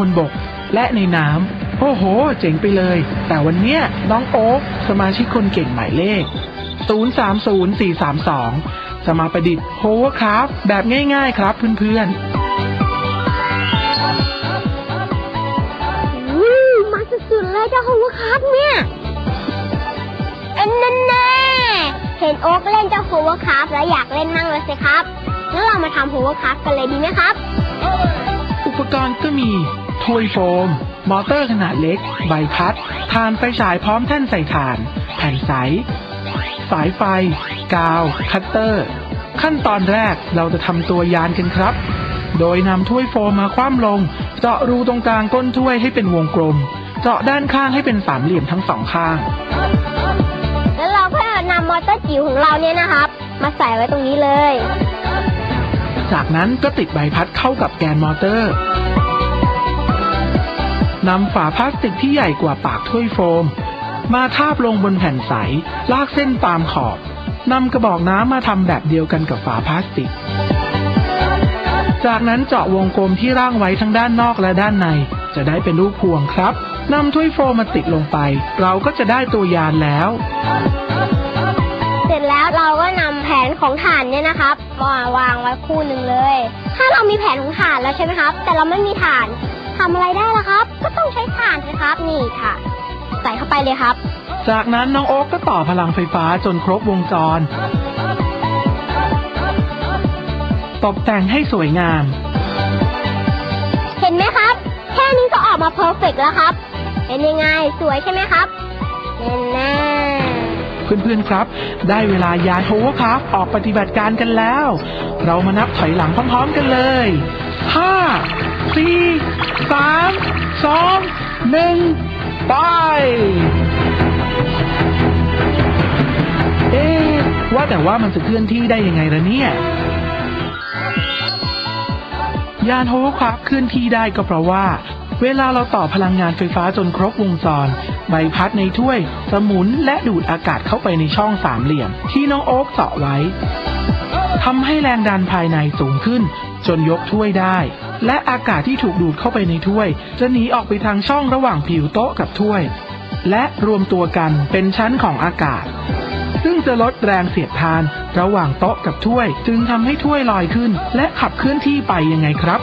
บนบกและในน้ำ โอ้โห เจ๋งไปเลย แต่วันเนี้ยน้องโอ๊คสมาชิกคนเก่งหมายเลข 030432 จะมาประดิษฐ์โฮเวอร์คราฟแบบง่ายๆครับเพื่อนๆวู้มาสุดๆเลยเจ้าโฮเวอร์คัพเนี่ยอันนั้นแน่เห็นโอ๊กเล่นเจ้าโฮเวอร์คัพแล้วอยากเล่นมั่งเลยสิครับงั้นเรามาทำโฮเวอร์คัพกันเลยดีไหมครับ อุปกรณ์ก็มี ถ้วยโฟม มอเตอร์ขนาดเล็ก ใบพัดทานไฟฉายพร้อมแท่นใส่ถ่าน แผ่นใส สายไฟ กาว คัตเตอร์ ขั้นตอนแรกเราจะทำตัวยานกันครับ โดยนำถ้วยโฟมมาคว่ำลง เจาะรูตรงกลางก้นถ้วยให้เป็นวงกลม เจาะด้านข้างให้เป็นสามเหลี่ยมทั้งสองข้าง แล้วเราก็นำมอเตอร์จิ๋วของเราเนี่ยนะครับ มาใส่ไว้ตรงนี้เลย จากนั้นก็ติดใบพัดเข้ากับแกนมอเตอร์ นำฝาพลาสติกที่ใหญ่กว่าปากถ้วยโฟม มาทาบลงบนแผ่นใส ลากเส้นตามขอบนำกระบอกน้ำมาทำแบบเดียวกันกับฝาพลาสติก จากนั้นเจาะวงกลมที่ร่างไว้ทั้งด้านนอกและด้านใน จะได้เป็นรูปพวงครับนำถ้วยโฟมมาติดลงไป เราก็จะได้ตัวยานแล้ว เสร็จแล้วเราก็นำแผนของฐานเนี่ยนะครับมาวางไว้คู่หนึ่งเลย ถ้าเรามีแผนของฐานแล้วใช่ไหมครับ แต่เราไม่มีฐาน ทำอะไรได้ล่ะครับ ก็ต้องใช้ฐานสิครับ นี่ค่ะ ใส่เข้าไปเลยครับ จากนั้นน้องโอ๊กก็ต่อพลังไฟฟ้าจนครบวงจร ตกแต่งให้สวยงาม เห็นไหมครับ แค่นี้ก็ออกมาเพอร์เฟกแล้วครับ เป็นยังไงสวยใช่ไหมครับแน่เพื่อนๆครับ ได้เวลายานโฮเวอร์คราฟต์ออกปฏิบัติการกันแล้ว เรามานับถอยหลังพร้อมๆกันเลยห้าสี่ สามสองหนึ่งไปเอ๊ะว่าแต่ว่ามันจะเคลื่อนที่ได้ยังไงล่ะเนี่ย ยานโฮเวอร์คราฟเคลื่อนที่ได้ก็เพราะว่า เวลาเราต่อพลังงานไฟฟ้าจนครบวงจร ใบพัดในถ้วยจะหมุนและดูดอากาศเข้าไปในช่องสามเหลี่ยม ที่น้องโอ๊กเจาะไว้ทำให้แรงดันภายในสูงขึ้น จนยกถ้วยได้ และอากาศที่ถูกดูดเข้าไปในถ้วย จะหนีออกไปทางช่องระหว่างผิวโต๊ะกับถ้วย และรวมตัวกันเป็นชั้นของอากาศ ซึ่งจะลดแรงเสียดทาน ระหว่างโต๊ะกับถ้วย จึงทำให้ถ้วยลอยขึ้น และขับเคลื่อนที่ไปยังไงครับ